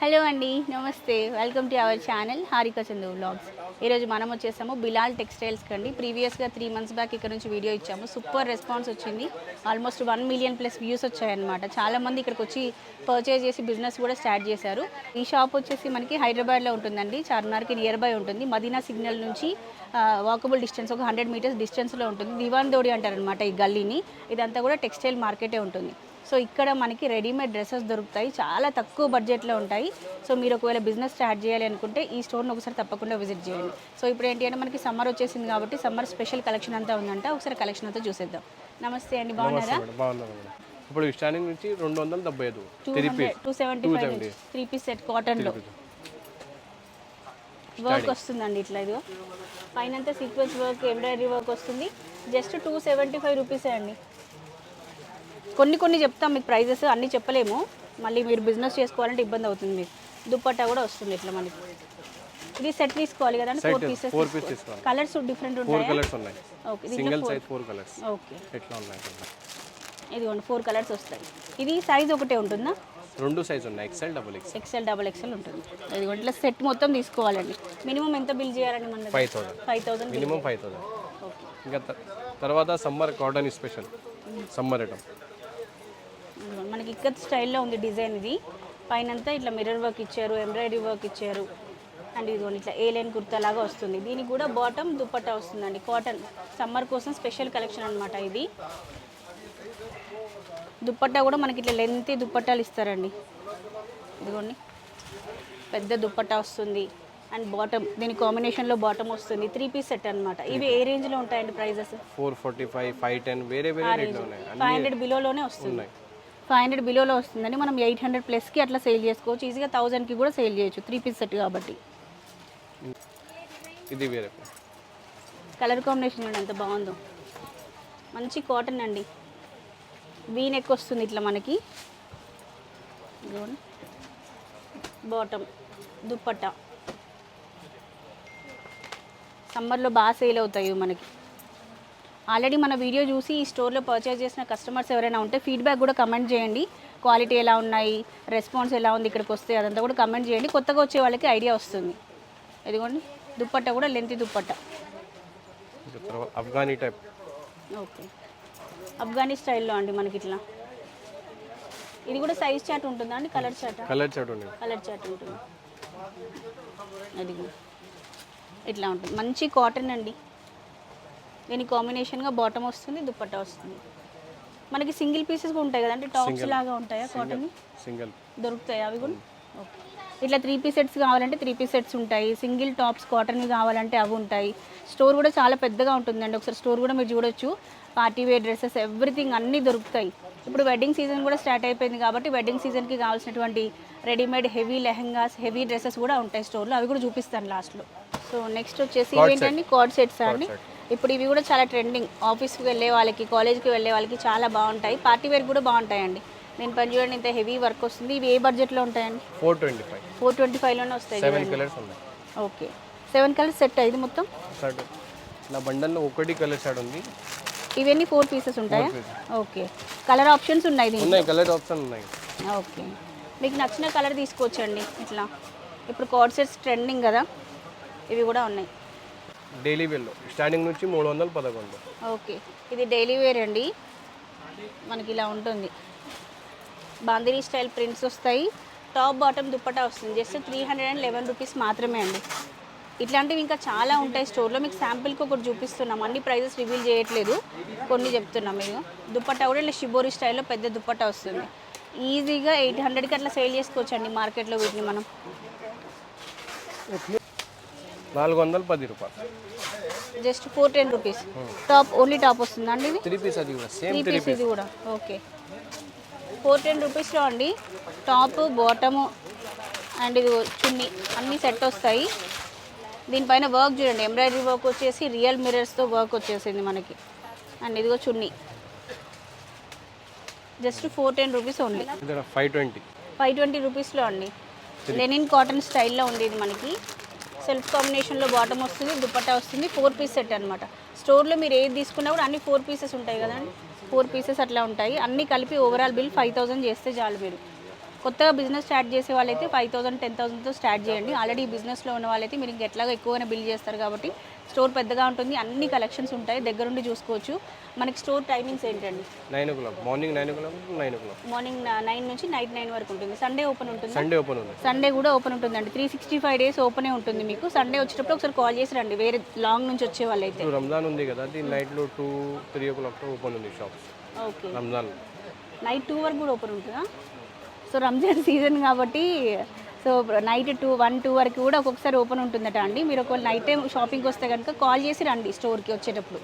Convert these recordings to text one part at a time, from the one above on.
Hello అండి నమస్తే. Welcome to our channel Harika Chandu vlogs ఈరోజు మనం వచ్చేసాము బిలాల్ టెక్స్టైల్స్కి అండి ప్రీవియస్గా త్రీ మంత్స్ బ్యాక్ ఇక్కడ నుంచి వీడియో ఇచ్చాము. సూపర్ రెస్పాన్స్ వచ్చింది. Almost one million plus views వచ్చాయన్నమాట. చాలామంది ఇక్కడికి వచ్చి పర్చేజ్ చేసి బిజినెస్ కూడా స్టార్ట్ చేశారు. ఈ షాప్ వచ్చేసి మనకి హైదరాబాద్లో ఉంటుందండి. చార్మినార్కి నియర్ బై ఉంటుంది. మదీనా సిగ్నల్ నుంచి వాకబుల్ డిస్టెన్స్ ఒక హండ్రెడ్ మీటర్స్ డిస్టెన్స్లో ఉంటుంది. దివాన్ దోడి అంటారనమాట ఈ గల్లీని. ఇదంతా కూడా టెక్స్టైల్ మార్కెటే ఉంటుంది. సో ఇక్కడ మనకి రెడీమేడ్ డ్రెస్సెస్ దొరుకుతాయి. చాలా తక్కువ బడ్జెట్లో ఉంటాయి. సో మీరు ఒకవేళ బిజినెస్ స్టార్ట్ చేయాలి అనుకుంటే ఈ స్టోర్ని ఒకసారి తప్పకుండా విజిట్ చేయండి. సో ఇప్పుడు ఏంటి అంటే మనకి సమ్మర్ వచ్చేసింది కాబట్టి సమ్మర్ స్పెషల్ కలెక్షన్ అంతా ఉందంట. ఒకసారి కలెక్షన్ అంతా చూసేద్దాం. నమస్తే అండి బాగున్నారా? ఇప్పుడు స్టాండింగ్ నుంచి రెండు వందల డెబ్బై ఐదు two seventy five three piece set కాటన్లో వర్క్ వస్తుందండి ఇట్లా ఇదిగో. పైన సీక్వెన్స్ వర్క్ ఎంబ్రాయిడరీ వర్క్ వస్తుంది. జస్ట్ టూ సెవెంటీ ఫైవ్ రూపీసే అండి? కొన్ని కొన్ని చెప్తాం మీకు ప్రైజెస్ అన్నీ చెప్పలేము. మళ్ళీ మీరు బిజినెస్ చేసుకోవాలంటే ఇబ్బంది అవుతుంది మీకు. దుప్పట్టా కూడా వస్తుంది ఇట్లా మనకి ఇది సెట్ తీసుకోవాలి కదండి ఫోర్ పీసెస్ ఫోర్ పీస్ తీసుకోవాలి. కలర్స్ డిఫరెంట్ ఫోర్ ఉంటాయి? కలర్స్ ఉన్నాయి. Okay single size four colours okay ఎట్లా ఉన్నాయి? ఇదిగోండి ఫోర్ కలర్స్ వస్తాయి. ఇది సైజ్ ఒకటే ఉంటుందా? రెండు సైజ్ ఉన్నాయి. XL double XL XL double XL ఉంటుంది. ఇదిగోండి ఇట్లా సెట్ మొత్తం తీసుకోవాలండి. మినిమం ఎంత బిల్ చేయాలండి మన five thousand five thousand minimum five thousand okay ఇంకా తర్వాత summer cotton special summer item. మనకి ఇక్కత్ స్టైల్లో ఉంది డిజైన్ ఇది. పైన అంతా ఇట్లా మిర్రర్ వర్క్ ఇచ్చారు ఎంబ్రాయిడరీ వర్క్ ఇచ్చారు. అండ్ ఇదిగోండి ఇట్లా ఏలైన్ కుర్తా లాగా వస్తుంది. దీనికి కూడా బాటమ్ దుపట్టా వస్తుందండి. కాటన్. సమ్మర్ కోసం స్పెషల్ కలెక్షన్ అన్నమాట ఇది. దుప్పట్టా కూడా మనకి ఇట్లా లెంతీ దుప్పట్టాలు ఇస్తారండి. ఇదిగోండి. పెద్ద దుప్పట్టా వస్తుంది. And bottom. దీని కాంబినేషన్లో బాటమ్ వస్తుంది. త్రీ పీస్ సెట్ అన్నమాట. ఇవి ఏ రేంజ్లో ఉంటాయండి prices? Four forty five five ten వేరే వేరే ఫైవ్ హండ్రెడ్ బిలోలోనే వస్తుంది. ఫైవ్ హండ్రెడ్ బిలోలో వస్తుందని మనం ఎయిట్ హండ్రెడ్ ప్లస్కి అట్లా సేల్ చేసుకోవచ్చు. ఈజీగా థౌజండ్కి కూడా సేల్ చేయొచ్చు. త్రీ పీస్ సెట్ కాబట్టి. ఇది వేరే కలర్ కాంబినేషన్ చూడండి ఎంత బాగుందో. మంచి కాటన్ అండి. వీ నెక్ వస్తుంది ఇట్లా మనకి. బాటమ్ దుప్పట్టా. సమ్మర్లో బాగా సేల్ అవుతాయి మనకి. ఆల్రెడీ మన వీడియో చూసి ఈ స్టోర్లో పర్చేస్ చేసిన కస్టమర్స్ ఎవరైనా ఉంటే ఫీడ్బ్యాక్ కూడా కమెంట్ చేయండి. క్వాలిటీ ఎలా ఉన్నాయి? రెస్పాన్స్ ఎలా ఉంది? ఇక్కడికి వస్తే అదంతా కూడా కమెంట్ చేయండి. కొత్తగా వచ్చే వాళ్ళకి ఐడియా వస్తుంది. ఇదిగోండి. దుప్పట్టా కూడా length dupatta. Afghani type okay Afghani స్టైల్లో అండి మనకి ఇట్లా. ఇది కూడా సైజ్ చాట్ ఉంటుందా అండి? కలర్ చాట్ కలర్ చాట్ ఉన్నాయి కలర్ చాట్ ఉంటుంది. అది. ఇట్లా ఉంటుంది. మంచి కాటన్ అండి. దీని కాంబినేషన్గా బాటమ్ వస్తుంది దుప్పట్టా వస్తుంది. మనకి సింగిల్ పీసెస్ కూడా ఉంటాయి కదండి టాప్స్ లాగా ఉంటాయా కాటన్ సింగిల్ దొరుకుతాయి అవి కూడా? ఓకే ఇట్లా త్రీ పీస్ సెట్స్ కావాలంటే త్రీ పీస్ సెట్స్ ఉంటాయి. సింగిల్ టాప్స్ కాటన్వి కావాలంటే అవి ఉంటాయి. స్టోర్ కూడా చాలా పెద్దగా ఉంటుందండి. ఒకసారి స్టోర్ కూడా మీరు చూడొచ్చు. పార్టీ వేర్ డ్రెస్సెస్ ఎవ్రీథింగ్ అన్నీ దొరుకుతాయి. ఇప్పుడు వెడ్డింగ్ సీజన్ కూడా స్టార్ట్ అయిపోయింది కాబట్టి వెడ్డింగ్ సీజన్కి కావాల్సినటువంటి readymade heavy lehengas heavy dresses కూడా ఉంటాయి స్టోర్లో అవి కూడా చూపిస్తాను లాస్ట్లో సో నెక్స్ట్ వచ్చేసి ఇవేంటండి? కార్డ్ సెట్స్ అండి. ఇప్పుడు ఇవి కూడా చాలా ట్రెండింగ్ ఆఫీస్కి వెళ్ళే వాళ్ళకి కాలేజ్కి వెళ్ళే వాళ్ళకి చాలా బాగుంటాయి. పార్టీ వేర్ కూడా బాగుంటాయండి. నేను పని చూడండి ఇంత హెవీ వర్క్ వస్తుంది. ఇవి ఏ బడ్జెట్లో ఉంటాయండి? Four twenty five four twenty ఫైవ్లోనే వస్తాయి సెవెన్ కలర్స్ ఉన్నాయి. ఓకే. సెవెన్ కలర్స్ సెట్ ఇది మొత్తం? నా బండల్లో ఒకటి కలర్ షర్ట్ ఉంది. ఇవన్నీ ఫోర్ పీసెస్ ఉంటాయా? ఓకే. కలర్ ఆప్షన్స్ ఉన్నాయి దీనికి ఉన్నాయి కలర్ ఆప్షన్ ఉన్నాయి. ఓకే. మీకు నచ్చిన కలర్ తీసుకోవచ్చండి ఇట్లా. ఇప్పుడు కార్డ్ సెట్స్ ట్రెండింగ్ కదా. ఇవి కూడా ఉన్నాయి. డైలీ వేర్లో స్టార్టింగ్ నుంచి మూడు వందల పదకొండు. ఓకే. ఇది డైలీ వేర్ అండి. మనకి ఇలా ఉంటుంది. బాందినీ స్టైల్ ప్రింట్స్ వస్తాయి. టాప్ బాటమ్ దుప్పటా వస్తుంది. Just three hundred and eleven rupees మాత్రమే అండి. ఇట్లాంటివి ఇంకా చాలా ఉంటాయి స్టోర్లో. మీకు శాంపిల్కి ఒకటి చూపిస్తున్నాం. అన్ని ప్రైజెస్ రివీల్ చేయట్లేదు. కొన్ని చెప్తున్నాం మీరు దుప్పట్టా కూడా ఇలా షిబోరి స్టైల్లో పెద్ద దుప్పట్టా వస్తుంది. ఈజీగా ఎయిట్ హండ్రెడ్కి అట్లా సేల్ చేసుకోవచ్చండి మార్కెట్లో వీటిని మనం. నాలుగు వందలు పది రూపాయలు. Just four ten rupees. Top only top వస్తుందా అండి త్రీ పీస్ అది కూడా సేమ్ త్రీ పీస్ ఇది కూడా. ఓకే. ఫోర్ టెన్ రూపీస్లో అండి. టాప్ బాటము అండ్ ఇది చున్నీ అన్నీ సెట్ వస్తాయి. దీనిపైన వర్క్ చూడండి. ఎంబ్రాయిడరీ వర్క్ వచ్చేసి రియల్ మిరర్స్తో వర్క్ వచ్చేసింది మనకి. అండ్ ఇదిగో చున్నీ. Just four ten rupees only. Five twenty. Five twenty రూపీస్లో అండి. లెనిన్ కాటన్ స్టైల్లో ఉంది ఇది మనకి. సెల్ఫ్ కాంబినేషన్లో బాటమ్ వస్తుంది దుపట్టా వస్తుంది ఫోర్ పీస్ సెట్ అనమాట స్టోర్లో మీరు ఏది తీసుకున్నా కూడా అన్ని ఫోర్ పీసెస్ ఉంటాయి కదండి. ఫోర్ పీసెస్ అట్లా ఉంటాయి. అన్నీ కలిపి ఓవరాల్ బిల్ ఫైవ్ థౌజండ్ చేస్తే చాలు మీరు. కొత్తగా బిజినెస్ స్టార్ట్ చేసే వాళ్ళైతే ఫైవ్ థౌసండ్ టెన్ థౌసండ్తో స్టార్ట్ చేయండి. ఆల్రెడీ బిజినెస్లో ఉన్న వాళ్ళైతే మీరు ఇంకా ఎట్లాగో ఎక్కువగానే బిల్ చేస్తారు కాబట్టి స్టోర్ పెద్దగా ఉంటుంది. అన్ని కలెక్షన్స్ ఉంటాయి. దగ్గరుండి చూసుకోవచ్చు. మనకి స్టోర్ టైమింగ్స్ ఏంటండి? Nine o'clock morning nine o'clock nine o'clock morning nine నుంచి నైట్ నైన్ వరకు ఉంటుంది. సండే ఓపెన్ ఉంటుంది? సండే ఓపెన్ ఉంది సండే కూడా ఓపెన్ ఉంటుందండి. త్రీ సిక్స్టీ ఫైవ్ డేస్ ఓపెనే ఉంటుంది మీకు. సండే వచ్చేటప్పుడు ఒకసారి కాల్ చేసి రండి వేరే లాంగ్ నుంచి వచ్చే వాళ్ళైతే. రంజాన్ ఉంది కదా. నైట్లో two three o'clock open ఉంది shop okay Ramzan night two వరకు కూడా ఓపెన్ ఉంటుందా? సో రంజాన్ సీజన్ కాబట్టి so night two one two వరకు కూడా ఒక్కొక్కసారి ఓపెన్ ఉంటుందట అండి. మీరు ఒకవేళ నైట్ టైం షాపింగ్కి వస్తే కనుక కాల్ చేసి రండి స్టోర్కి వచ్చేటప్పుడు.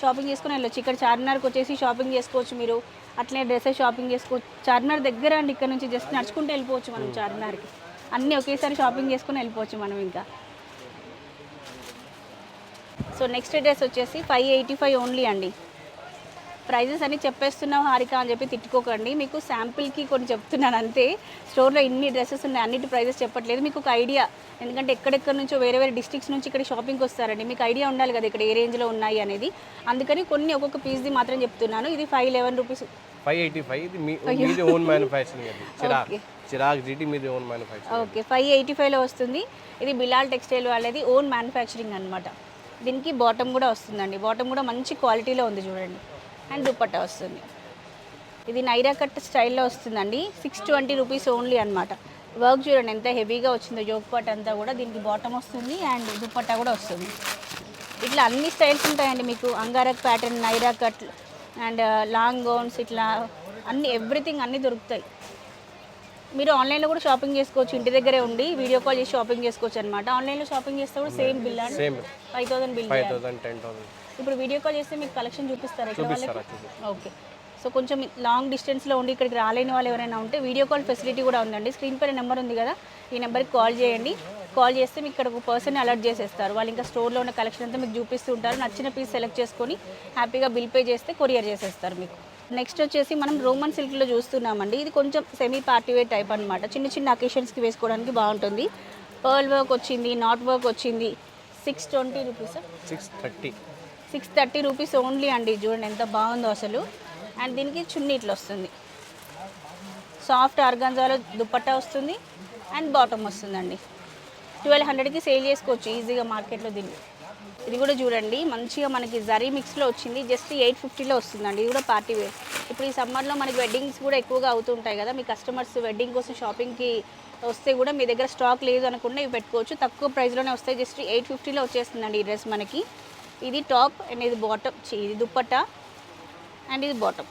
షాపింగ్ చేసుకుని వెళ్ళొచ్చు. ఇక్కడ చార్మినార్కి వచ్చేసి షాపింగ్ చేసుకోవచ్చు మీరు. అట్లనే డ్రెస్సెస్ షాపింగ్ చేసుకోవచ్చు చార్మినార్ దగ్గర అండి. ఇక్కడ నుంచి జస్ట్ నడుచుకుంటూ వెళ్ళిపోవచ్చు మనం చార్మినార్కి. అన్నీ ఒకేసారి షాపింగ్ చేసుకుని వెళ్ళిపోవచ్చు మనం ఇంకా. సో నెక్స్ట్ డ్రెస్ వచ్చేసి ఫైవ్ ఎయిటీ ఫైవ్ ఓన్లీ అండి. ప్రైజెస్ అన్ని చెప్పేస్తున్నావు హారిక అని చెప్పి తిట్టుకోకండి. మీకు శాంపిల్కి కొన్ని చెప్తున్నాను అంతే. స్టోర్లో ఇన్ని డ్రెస్సెస్ ఉన్నాయి అన్నిటి ప్రైజెస్ చెప్పట్లేదు. మీకు ఒక ఐడియా ఎందుకంటే ఎక్కడెక్కడ నుంచో వేరే వేరే డిస్ట్రిక్ట్స్ నుంచి ఇక్కడ షాపింగ్కి వస్తారండి. మీకు ఐడియా ఉండాలి కదా ఇక్కడ ఏ రేంజ్లో ఉన్నాయి అనేది. అందుకని కొన్ని ఒక్కొక్క పీస్ది మాత్రం చెప్తున్నాను. ఇది five eleven rupees. Five eighty five. ఇది మీ మీది ఓన్ మ్యానుఫ్యాక్చరింగ్ అది. చిరాగ్ Okay. చిరాగ్ జీటీ మీది own manufacturing okay. Five eighty ఫైవ్లో వస్తుంది. ఇది బిలాల్ టెక్స్టైల్ వాళ్ళది ఓన్ మ్యానుఫ్యాక్చరింగ్ అనమాట దీనికి బాటమ్ కూడా వస్తుందండి. బాటమ్ కూడా మంచి క్వాలిటీలో ఉంది చూడండి. అండ్ దుపట్టా వస్తుంది. ఇది నైరా కట్ స్టైల్లో వస్తుందండి. సిక్స్ ట్వంటీ రూపీస్ ఓన్లీ అనమాట వర్క్ చూడండి ఎంత హెవీగా వచ్చిందో జోక్ పాట్ అంతా కూడా దీనికి బాటమ్ వస్తుంది అండ్ దుపట్టా కూడా వస్తుంది. ఇట్లా అన్ని స్టైల్స్ ఉంటాయండి మీకు. Angrakha pattern Naira cut and long gowns ఇట్లా అన్ని ఎవ్రీథింగ్ అన్నీ దొరుకుతాయి. మీరు ఆన్లైన్లో కూడా షాపింగ్ చేసుకోవచ్చు. ఇంటి దగ్గరే ఉండి వీడియో కాల్ చేసి షాపింగ్ చేసుకోవచ్చు అనమాట ఆన్లైన్లో షాపింగ్ చేస్తే కూడా సేమ్ బిల్ అండి? Five thousand bill five thousand ten thousand ఇప్పుడు వీడియో కాల్ చేస్తే మీకు కలెక్షన్ చూపిస్తారా? ఇక్కడ వాళ్ళకి? ఓకే సో కొంచెం లాంగ్ డిస్టెన్స్లో ఉండి ఇక్కడికి రాలేని వాళ్ళు ఎవరైనా ఉంటే వీడియో కాల్ ఫెసిలిటీ కూడా ఉందండి. స్క్రీన్ పైన నెంబర్ ఉంది కదా ఈ నెంబర్కి కాల్ చేయండి. కాల్ చేస్తే మీకు ఇక్కడ ఒక పర్సన్ అలర్ట్ చేసేస్తారు. వాళ్ళు ఇంకా స్టోర్లో ఉన్న కలెక్షన్ అంతా మీకు చూపిస్తూ ఉంటారు. నచ్చిన పీస్ సెలెక్ట్ చేసుకొని హ్యాపీగా బిల్ పే చేస్తే కొరియర్ చేసేస్తారు మీకు. నెక్స్ట్ వచ్చేసి మనం రోమన్ సిల్క్లో చూస్తున్నామండి. ఇది కొంచెం సెమీ పార్టీవేర్ టైప్ అనమాట చిన్న చిన్న అకేషన్స్కి వేసుకోవడానికి బాగుంటుంది. పర్ల్ వర్క్ వచ్చింది నాట్ వర్క్ వచ్చింది. Six twenty rupees six thirty six thirty rupees only అండి చూడండి ఎంత బాగుందో అసలు. అండ్ దీనికి చున్నీ ఇట్లా వస్తుంది. సాఫ్ట్ ఆర్గాన్జాలో దుప్పట్టా వస్తుంది అండ్ బాటమ్ వస్తుందండి. ట్వెల్వ్ హండ్రెడ్కి సేల్ చేసుకోవచ్చు ఈజీగా మార్కెట్లో దీన్ని. ఇది కూడా చూడండి మంచిగా మనకి జరీ మిక్స్లో వచ్చింది జస్ట్ ఎయిట్ ఫిఫ్టీలో వస్తుందండి. ఇది కూడా పార్టీ వేర్. ఇప్పుడు ఈ సమ్మర్లో మనకి వెడ్డింగ్స్ కూడా ఎక్కువగా అవుతుంటాయి కదా మీ కస్టమర్స్ వెడ్డింగ్ కోసం షాపింగ్కి వస్తే కూడా మీ దగ్గర స్టాక్ లేదు అనకుండా ఇవి పెట్టుకోవచ్చు. తక్కువ ప్రైస్లోనే వస్తాయి జస్ట్ ఎయిట్ ఫిఫ్టీలో వచ్చేస్తుందండి ఈ డ్రెస్ మనకి. ఇది టాప్ అండ్ ఇది బాటమ్. ఇది దుప్పట్టా? అండ్ ఇది బాటమ్.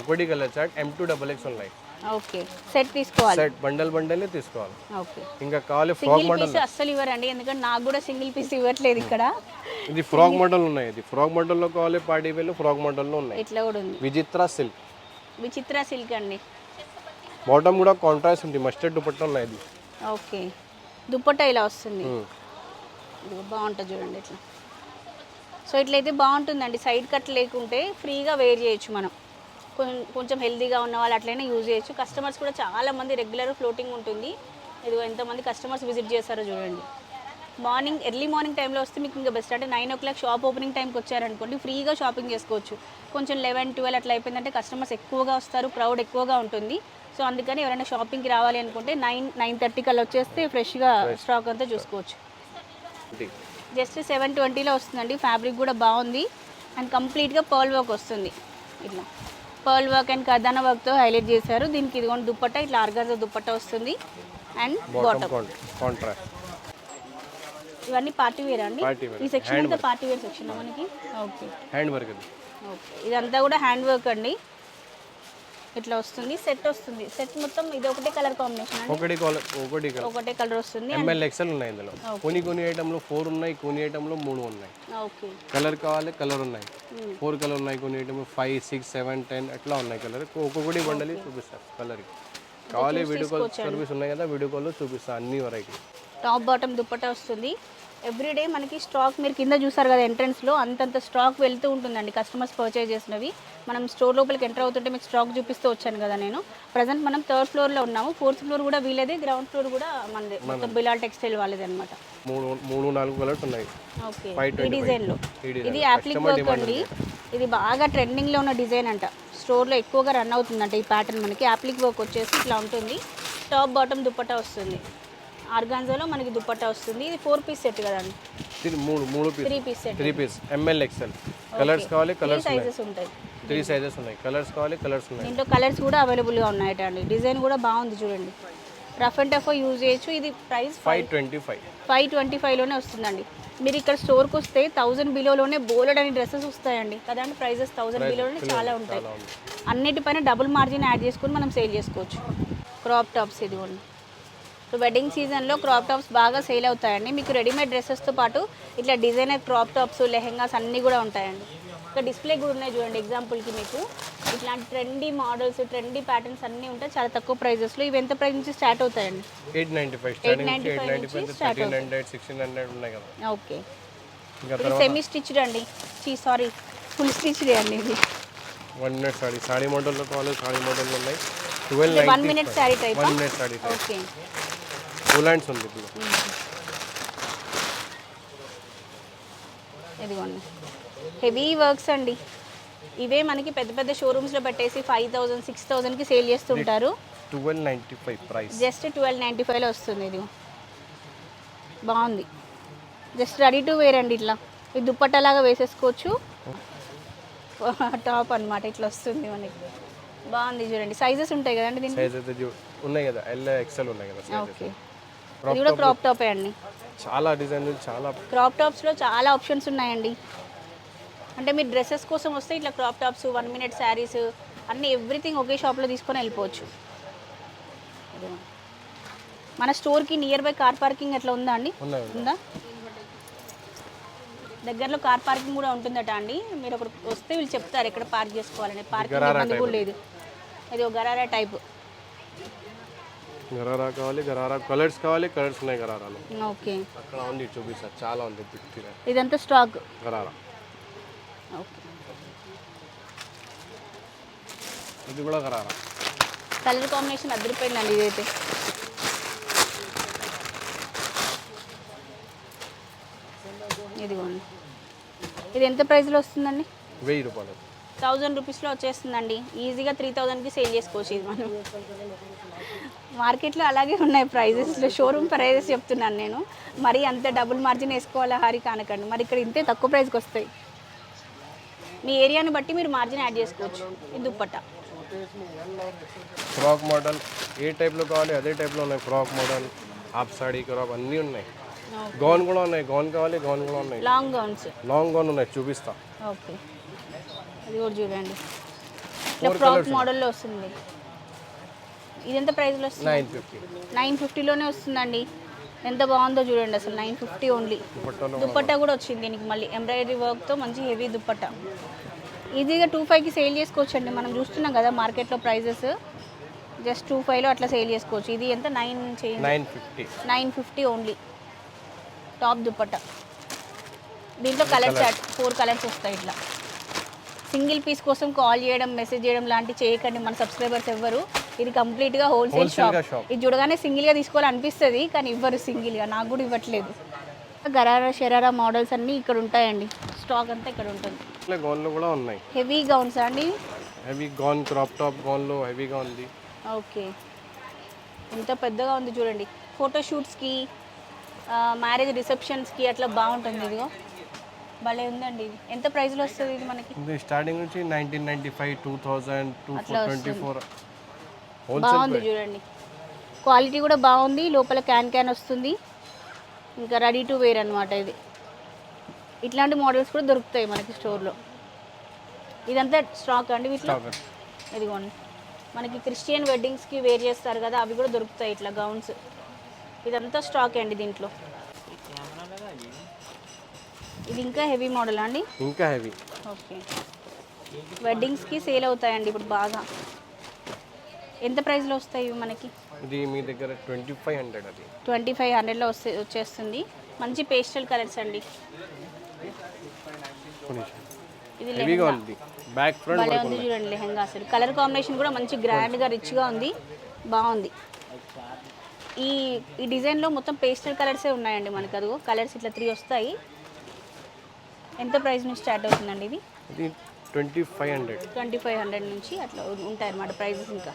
ఒకటి colour chart M to double X ఉన్నాయి. ఓకే. సెట్ తీసుకోవాలి. సెట్ బండల్ బండలే తీసుకోవాలి. ఓకే. ఇంకా కావాలి ఫ్రాక్ మోడల్. అస్సలు ఇవ్వరండి ఎందుకంటే నాకు కూడా సింగిల్ పీస్ ఇవ్వట్లేదు ఇక్కడ. ఇది ఫ్రాక్ మోడల్ ఉన్నాయి. ఇది ఫ్రాక్ మోడల్లో కావాలి పార్టీ వేలు ఫ్రాక్ మోడల్లో ఉన్నాయి. ఇట్లా కూడా ఉంది. విచిత్ర సిల్క్. విచిత్ర సిల్క్ అండి. బాటమ్ కూడా కాంట్రాస్ట్ ఉంది మస్టర్డ్ దుపట్టా ఉన్నాయి ఇది. ఓకే. దుప్పట్టా ఇలా వస్తుంది. బాగుంటుంది చూడండి ఇట్లా. సో ఇట్లయితే బాగుంటుందండి. సైడ్ కట్ లేకుంటే ఫ్రీగా వేర్ చేయొచ్చు మనం. కొంచెం హెల్తీగా ఉన్న వాళ్ళు అట్లయినా యూజ్ చేయొచ్చు. కస్టమర్స్ కూడా చాలా మంది రెగ్యులర్ ఫ్లోటింగ్ ఉంటుంది. ఇది ఎంతమంది కస్టమర్స్ విజిట్ చేస్తారో చూడండి. మార్నింగ్ ఎర్లీ మార్నింగ్ టైంలో వస్తే మీకు ఇంకా బెస్ట్. అంటే nine o'clock shop opening టైంకి వచ్చారనుకోండి ఫ్రీగా షాపింగ్ చేసుకోవచ్చు. కొంచెం లెవెన్ ట్వెల్వ్ అట్లా అయిపోయిందంటే కస్టమర్స్ ఎక్కువగా వస్తారు క్రౌడ్ ఎక్కువగా ఉంటుంది. సో అందుకని ఎవరైనా షాపింగ్కి రావాలి అనుకుంటే నైన్ నైన్ థర్టీ కల్లా వచ్చేస్తే ఫ్రెష్గా స్టాక్ అంతా చూసుకోవచ్చు. జస్ట్ సెవెన్ ట్వంటీలో వస్తుందండి ఫ్యాబ్రిక్ కూడా బాగుంది. అండ్ కంప్లీట్గా పర్ల్ వర్క్ వస్తుంది. ఇట్లా పర్ల్ వర్క్ అండ్ కర్దానా వర్క్తో హైలైట్ చేశారు. దీనికి ఇదిగోండి దుప్పట్టా ఇట్లా ఆర్గాజా దుప్పట్టా వస్తుంది. అండ్ బాటమ్ ఇవన్నీ పార్టీ వేర్ అండి. ఈ సెక్షన్ అంతా పార్టీ వేర్ సెక్షన్ మనకి? ఓకే. హ్యాండ్ వర్క్ ఇదంతా కూడా హ్యాండ్ వర్క్ అండి. ఇట్లా వస్తుంది. సెట్ వస్తుంది. సెట్ మొత్తం ఇది ఒకటే కలర్ కాంబినేషన్ ఒకటి కాలర్ ఒకటి కలర్ ఒకటే కలర్ వస్తుంది. ఎంఎల్ ఎక్సెల్ ఉన్నాయి ఇందులో. కొన్ని కొన్ని ఐటెంలో ఫోర్ ఉన్నాయి కొన్ని ఐటెంలో మూడు ఉన్నాయి. ఓకే కలర్ కావాలి కలర్ ఉన్నాయి. ఫోర్ కలర్ ఉన్నాయి కొన్ని item five six seven ten అట్లా ఉన్నాయి కలర్ ఒక్కొక్కటి బండలి చూపిస్తారు కలర్ కావాలి వీడియో కాల్ సర్వీస్ ఉన్నాయి కదా వీడియో కాల్లో చూపిస్తాను అన్ని వెరైటీ టాప్ బాటమ్ దుప్పట్టా వస్తుంది. ఎవ్రీడే మనకి స్టాక్ మీరు కింద చూసారు కదా ఎంట్రన్స్లో అంతంత స్టాక్ వెళ్తూ ఉంటుందండి కస్టమర్స్ పర్చేజ్ చేసినవి. మనం స్టోర్ లోపలికి ఎంటర్ అవుతుంటే మీకు స్టాక్ చూపిస్తూ వచ్చాను కదా నేను. ప్రజెంట్ మనం థర్డ్ ఫ్లోర్లో ఉన్నాము. ఫోర్త్ ఫ్లోర్ కూడా వీలేదే గ్రౌండ్ ఫ్లోర్ కూడా మనది. మొత్తం బిలాల్ టెక్స్టైల్ వాళ్ళది అనమాట మూడు మూడు నాలుగు కలర్స్ ఉన్నాయి. ఓకే. ఈ డిజైన్లో. ఇది. యాప్లిక్ వర్క్ అండి. ఇది బాగా ట్రెండింగ్లో ఉన్న డిజైన్ అంట. స్టోర్లో ఎక్కువగా రన్ అవుతుందంట ఈ ప్యాటర్న్ మనకి. యాప్లిక్ వర్క్ వచ్చేసి ఇట్లా ఉంటుంది. టాప్ బాటమ్ దుప్పట్టా వస్తుంది. ఆర్గాన్జాలో మనకి దుప్పట్టా వస్తుంది. ఇది ఫోర్ పీస్ సెట్ కదండి. మూడు మూడు piece. Three piece set. Three piece. ML XL colours కావాలి కలర్స్ ఉన్నాయి. సైజెస్ ఉంటాయి. త్రీ సైజెస్ ఉన్నాయి. కలర్స్ కావాలి కలర్స్ ఉన్నాయి. దీంట్లో కలర్స్ కూడా అవైలబుల్గా ఉన్నాయట అండి. డిజైన్ కూడా బాగుంది చూడండి. రఫ్ అండ్ టఫ్ యూజ్ చేయొచ్చు. ఇది price five twenty five five twenty ఫైవ్లోనే వస్తుందండి. మీరు ఇక్కడ స్టోర్కి వస్తే థౌజండ్ బిలోలోనే బోలెడ్ అని డ్రెస్సెస్ వస్తాయండి. కదండి? ప్రైజెస్ థౌజండ్ బిలోనే చాలా ఉంటాయి. అన్నిటిపైన డబుల్ మార్జిన్ యాడ్ చేసుకొని మనం సేల్ చేసుకోవచ్చు. క్రాప్ టాప్స్ ఇది కూడా సో వెడ్డింగ్ సీజన్లో క్రాప్ టాప్స్ బాగా సేల్ అవుతాయండి. మీకు రెడీమేడ్ డ్రెస్సెస్తో పాటు ఇట్లా డిజైనర్ క్రాప్ టాప్స్ లెహెంగాస్ అన్నీ కూడా ఉంటాయండి. ఇక్కడ డిస్ప్లే కూడా ఉన్నాయి చూడండి ఎగ్జాంపుల్కి మీకు. ఇట్లాంటి ట్రెండీ మోడల్స్ ట్రెండీ ప్యాటర్న్స్ అన్నీ ఉంటాయి చాలా తక్కువ ప్రైజెస్లో ఇవి ఎంత ప్రైస్ నుంచి స్టార్ట్ అవుతాయండి? Eight ninety five eight 895 ninety five నుంచి థర్టీన్ హండ్రెడ్ సిక్స్టీన్ హండ్రెడ్ ఉన్నాయి కదా. ఓకే ఇంకా సెమీ స్టిచ్డ్ అండి. చీ సారీ ఫుల్ స్టిచ్డ్ అండి ఇది. వన్ మినిట్ సాడీ సాడీ మోడల్లో కావాలి మోడల్లో ఉన్నాయి. Twelve one ninety minute sari type one minute sari okay two lines ఉంది ఇప్పుడు. ఇదిగోండి హెవీ వర్క్స్ అండి. ఇవే మనకి పెద్ద పెద్ద షోరూమ్స్లో పెట్టేసి ఫైవ్ థౌజండ్ సిక్స్ థౌజండ్కి సేల్ చేస్తుంటారు. Twelve ninety five price just twelve ninety ఫైవ్లో వస్తుంది ఇది బాగుంది. జస్ట్ రెడీ టు వేర్ అండి ఇట్లా. ఇది దుప్పట్టలాగా వేసేసుకోవచ్చు. టాప్ అన్నమాట ఇట్లా వస్తుంది మనకి. బాగుంది చూడండి. సైజెస్ ఉంటాయి కదండి దీనికి? ఉన్నాయి కదా. ఎల్ ఎక్సెల్ ఉన్నాయి కదా. ఓకే ఇది కూడా క్రాప్ టాపే అండి. చాలా డిజైన్ చాలా క్రాప్ టాప్స్లో చాలా ఆప్షన్స్ ఉన్నాయండి. అంటే మీరు డ్రెస్సెస్ కోసం వస్తే ఇట్లా crop tops one minute saris అన్నీ ఎవ్రీథింగ్ ఒకే షాప్లో తీసుకొని వెళ్ళిపోవచ్చు. మన స్టోర్కి నియర్ బై కార్ పార్కింగ్ ఎట్లా ఉందా అండి. ఉందా దగ్గరలో కార్ పార్కింగ్ కూడా ఉంటుందట అండి. మీరు ఒకటి వస్తే వీళ్ళు చెప్తారు ఎక్కడ పార్క్ చేసుకోవాలని. పార్కింగ్ లేదు. ఇది ఒక గరారా టైప్ గరారా కావాలి గరారా కలర్స్ కావాలి కలర్స్ ఉన్నాయి గరారాలో. ఓకే. అక్కడ ఉంది చూపిస్తారు చాలా ఉంది పిక్చర్ ఇదంతా స్టాక్? గరారా. ఓకే. ఇది కూడా గరారా. కలర్ కాంబినేషన్ అదిరిపోయిందండి ఇదైతే. ఇదిగోండి. ఇది ఎంత ప్రైస్లో వస్తుందండి? వెయ్యి రూపాయలు. థౌజండ్ రూపీస్లో వచ్చేస్తుందండి. ఈజీగా త్రీ థౌజండ్కి సేల్ చేసుకోవచ్చు ఇది మనం. మార్కెట్లో అలాగే ఉన్నాయి ప్రైజెస్లో. షోరూమ్ ప్రైజెస్ చెప్తున్నాను నేను. మరి అంత డబుల్ మార్జిన్ వేసుకోవాలా హారి కానకండి. మరి ఇక్కడ ఇంతే తక్కువ ప్రైస్కి వస్తాయి. మీ ఏరియాని బట్టి మీరు మార్జిన్ యాడ్ చేసుకోవచ్చు. ఇది దుప్పట్టా. ఫ్రాక్ మోడల్ ఏ టైప్లో కావాలి అదే టైప్లో ఉన్నాయి. Frock model half sari crop అన్నీ ఉన్నాయి. గౌన్ కూడా ఉన్నాయి. గౌన్ కావాలి గౌన్ కూడా ఉన్నాయి. Long gowns. లాంగ్ గౌన్ ఉన్నాయి. చూపిస్తా. ఓకే. అది కూడా చూడండి. ఇట్లా ఫ్రాక్ మోడల్లో వస్తుంది. ఇది ఎంత ప్రైస్లో వస్తుంది? Nine fifty. నైన్ ఫిఫ్టీలోనే వస్తుందండి. ఎంత బాగుందో చూడండి అసలు నైన్ ఫిఫ్టీ ఓన్లీ దుప్పట్టా కూడా వచ్చింది దీనికి మళ్ళీ. ఎంబ్రాయిడరీ వర్క్తో మంచి హెవీ దుప్పట్టా. ఈజీగా టూ ఫైవ్కి సేల్ చేసుకోవచ్చు అండి మనం చూస్తున్నాం కదా మార్కెట్లో ప్రైజెస్ జస్ట్ టూ ఫైవ్లో అట్లా సేల్ చేసుకోవచ్చు. ఇది ఎంత? Nine nine fifty. Nine fifty only top dupatta. దీంట్లో కలర్ చాట్ ఫోర్ కలర్స్ వస్తాయి ఇట్లా. సింగిల్ పీస్ కోసం కాల్ చేయడం మెసేజ్ చేయడం లాంటివి చేయకండి. మన సబ్స్క్రైబర్స్ ఎవ్వరు. ఇది హోల్సేల్ Wholesale గా షాప్ shop. ఇది చూడగానే సింగిల్గా తీసుకోవాలనిపిస్తుంది కానీ ఇవ్వరు సింగిల్గా నాకు కూడా ఇవ్వట్లేదు. గరారా షరారా మోడల్స్ అన్నీ ఇక్కడ ఉంటాయండి. స్టాక్ అంతా ఇక్కడ ఉంటుంది. గౌన్లు కూడా ఉన్నాయి. హెవీ గౌన్స్ అండి? హెవీ గౌన్ క్రాప్ టాప్ గౌన్లో హెవీగా ఉంది. ఓకే ఎంత పెద్దగా ఉంది చూడండి. ఫోటోషూట్స్కి మ్యారేజ్ రిసెప్షన్స్కి అట్లా బాగుంటుంది ఇదిగో. భలే ఉందండి. ఇది ఎంత ప్రైస్లో వస్తుంది ఇది మనకి? ఇది స్టార్టింగ్ నుంచి nineteen ninety five two thousand two అట్లా ట్వంటీ ఫోర్. బాగుంది చూడండి. క్వాలిటీ కూడా బాగుంది. లోపల క్యాన్ క్యాన్ వస్తుంది. ఇంకా రెడీ టు వేర్ అనమాట ఇది. ఇట్లాంటి మోడల్స్ కూడా దొరుకుతాయి మనకి స్టోర్లో. ఇదంతా స్టాక్ అండి వీటిలో? ఇదిగోండి. మనకి క్రిస్టియన్ వెడ్డింగ్స్కి వేర్ చేస్తారు కదా అవి కూడా దొరుకుతాయి ఇట్లా గౌన్స్. ఇదంతా స్టాక్ అండి దీంట్లో. ఇది ఇంకా హెవీ మోడల్ అండి? ఇంకా హెవీ. ఓకే. వెడ్డింగ్స్కి సేల్ అవుతాయండి ఇప్పుడు బాగా. ఎంత ప్రైస్లో వస్తాయి ఇవి మనకి? ఇది మీ దగ్గర ట్వంటీ ఫైవ్ హండ్రెడ్ అది. ట్వంటీ ఫైవ్ హండ్రెడ్లో వస్తే వచ్చేస్తుంది. మంచి పేస్టల్ కలర్స్ అండి. ఇది ఉంది. బ్యాక్ ఫ్రంట్ భలే ఉంది చూడండి లెహంగా అసలు. కలర్ కాంబినేషన్ కూడా మంచి గ్రాండ్గా రిచ్గా ఉంది. బాగుంది. ఈ ఈ డిజైన్లో మొత్తం పేస్టల్ కలర్సే ఉన్నాయండి మనకి. అదిగో కలర్స్ ఇట్లా త్రీ వస్తాయి. ఎంత ప్రైస్ నుంచి స్టార్ట్ అవుతుందండి ఇది? ఇది twenty five hundred. Twenty five hundred నుంచి అట్లా ఉంటాయి అన్నమాట ప్రైజెస్ ఇంకా.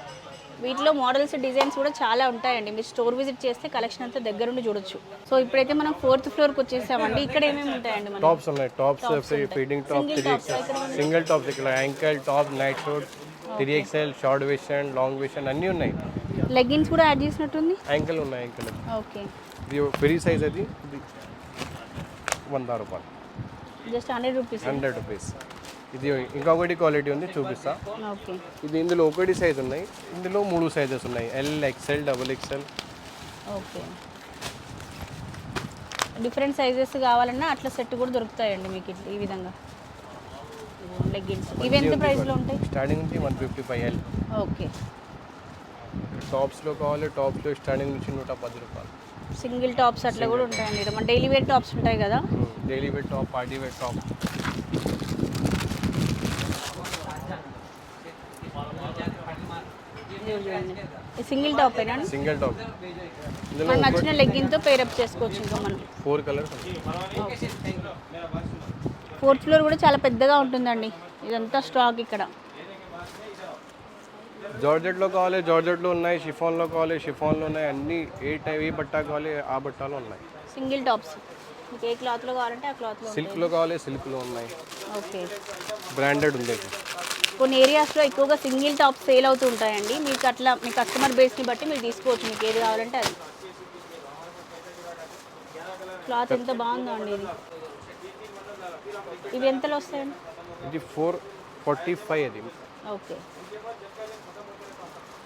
వీటిలో మోడల్స్ డిజైన్స్ కూడా చాలా ఉంటాయండి. మీరు స్టోర్ విజిట్ చేస్తే కలెక్షన్ అంతా దగ్గరుండి చూడొచ్చు. సో ఇప్పుడైతే మనం ఫోర్త్ ఫ్లోర్కి వచ్చేసామండి. ఇక్కడ ఏమేమి ఉంటాయండి మనం టాప్స్ ఉన్నాయి. Tops feeding top single tops ఇక్కడ ankle top night suit three XL short version long version అన్నీ ఉన్నాయి. లెగ్గిన్స్ కూడా యాడ్ చేసినట్టుంది? యాంకల్ ఉన్నాయి యాంకల్ ఓకే ఇది ఫ్రీ సైజ్ అది. వంద రూపాయలు. Just hundred rupees. Hundred rupees. ఇది ఇంకొకటి క్వాలిటీ ఉంది చూపిస్తా. ఓకే. ఇది ఇందులో ఒకటి సైజ్ ఉన్నాయి. ఇందులో మూడు సైజెస్ ఉన్నాయి. L XL double XL okay. Different sizes కావాలన్నా అట్లా సెట్ కూడా దొరుకుతాయండి మీకు ఇట్లా ఈ విధంగా. లెగ్గిన్స్ ఇవి ఎంత ప్రైస్లో ఉంటాయి? స్టార్టింగ్ నుంచి one fifty five L okay. టాప్స్లో కావాలి టాప్స్లో స్టార్టింగ్ నుంచి నూట పది రూపాయలు. సింగిల్ టాప్స్ అట్లా కూడా ఉంటాయండి. మన డైలీ వేర్ టాప్స్ ఉంటాయి కదా. Daily wear top party wear top single top single top. మనకు నచ్చిన లెగ్గిన్తో పేరప్ చేసుకోవచ్చు ఇంకా మనం ఫోర్ కలర్స్ ఫోర్త్ ఫ్లోర్ కూడా చాలా పెద్దగా ఉంటుందండి. ఇదంతా స్టాక్ ఇక్కడ. జార్జెట్లో కావాలి జార్జెట్లో ఉన్నాయి షిఫాన్లో కావాలి షిఫాన్లో ఉన్నాయి అన్ని ఏ టైప్ ఏ బట్ట కావాలి ఆ బట్టాలో ఉన్నాయి. Single tops. మీకు ఏ క్లాత్లో కావాలంటే ఆ క్లాత్లో సిల్క్లో కావాలి సిల్క్లో ఉన్నాయి. ఓకే. బ్రాండెడ్ ఉంది ఇది. కొన్ని ఏరియాస్లో ఎక్కువగా సింగిల్ టాప్ సేల్ అవుతూ ఉంటాయండి. మీకు అట్లా మీ కస్టమర్ బేస్ని బట్టి మీరు తీసుకోవచ్చు మీకు ఏది కావాలంటే అది. క్లాత్ ఎంత బాగుందో అండి ఇది? ఇవి ఎంతలో వస్తాయండి? ఇది ఫోర్ ఫార్టీ ఫైవ్ అది. ఓకే.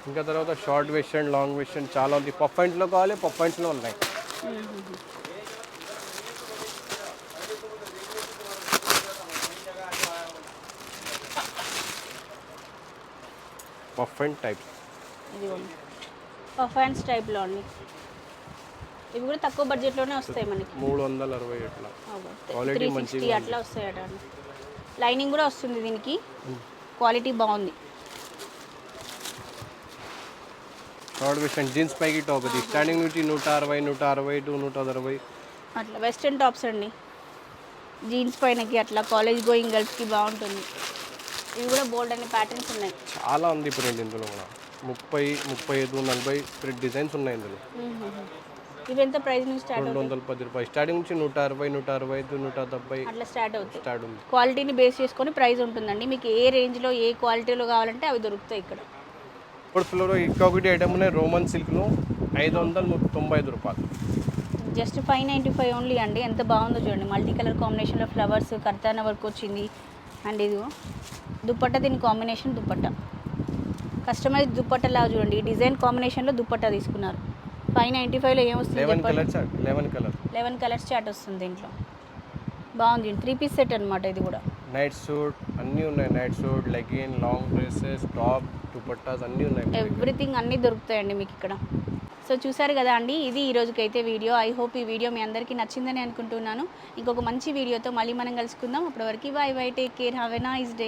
ఇంకా తర్వాత షార్ట్ వెషన్ లాంగ్ వెషన్ చాలా ఉంది. పఫ్ పాయింట్లో కావాలి పఫ్ పాయింట్లో ఉన్నాయి. Puff and type. ఇది పఫ్ టైప్లో అండి. ఇవి కూడా తక్కువ బడ్జెట్లోనే వస్తాయి మనకి. మూడు వందల అరవై త్రీ మంచిగా సిక్స్టీ అట్లా వస్తాయట అండి. లైనింగ్ కూడా వస్తుంది దీనికి. క్వాలిటీ బాగుంది. షార్ట్ వెషన్ జీన్స్ పైకి టాప్ ఇది. స్టార్టింగ్ నుంచి నూట అరవై నూట అరవై టు నూట అరవై అట్లా వెస్ట్రన్ టాప్స్ అండి. జీన్స్ పైనకి అట్లా కాలేజ్ గోయింగ్ గర్ల్స్కి బాగుంటుంది. ఇవి కూడా బోల్డ్ అనే ప్యాటర్న్స్ ఉన్నాయి. చాలా ఉంది ప్రింట్ ఇందులో కూడా? ముప్పై ముప్పై ఐదు నలభై ప్రింట్ డిజైన్స్ ఉన్నాయి ఇందులో. ఇవి ఎంత ప్రైస్ నుంచి స్టార్ట్ రెండు వందల పది రూపాయలు. స్టార్టింగ్ నుంచి నూట అరవై నూట అరవై ఐదు నూట డెబ్బై అట్లా స్టార్ట్ అవుతాయి. స్టార్ట్ ఉంది. క్వాలిటీని బేస్ చేసుకొని ప్రైస్ ఉంటుందండి. మీకు ఏ రేంజ్లో ఏ క్వాలిటీలో కావాలంటే అవి దొరుకుతాయి ఇక్కడ. ఇప్పుడు ఫ్లోర్ ఇంకొకటి ఐటమ్ ఉన్నాయి రోమన్ సిల్క్లో ఐదు వందల తొంభై ఐదు రూపాయలు. Just five ninety five only అండి. ఎంత బాగుందో చూడండి. మల్టీ కలర్ కాంబినేషన్లో ఫ్లవర్స్ కర్తాన వర్క్ వచ్చింది. అండ్ ఇదిగో దుప్పట్ట దీని కాంబినేషన్ దుప్పట్ట. కస్టమైజ్ దుప్పట్ట లాగా చూడండి. ఈ డిజైన్ కాంబినేషన్లో దుప్పట్ట తీసుకున్నారు. ఫైవ్ నైంటీ ఫైవ్లో ఏమొస్తుంది eleven colour eleven colours chart వస్తుంది దీంట్లో. బాగుంది. త్రీ పీస్ సెట్ అనమాట ఇది కూడా. నైట్ సూట్ అన్నీ ఉన్నాయి. Night suit legging long dresses top dupattas అన్నీ ఉన్నాయి ఎవ్రీథింగ్ అన్నీ దొరుకుతాయండి మీకు ఇక్కడ. సో చూసారు కదా అండి ఇది ఈ రోజుకైతే వీడియో. ఐ హోప్ ఈ వీడియో మీ అందరికీ నచ్చిందని అనుకుంటున్నాను. ఇంకొక మంచి వీడియోతో మళ్ళీ మనం కలుసుకుందాం. అప్పటివరకు bye bye take care have a nice day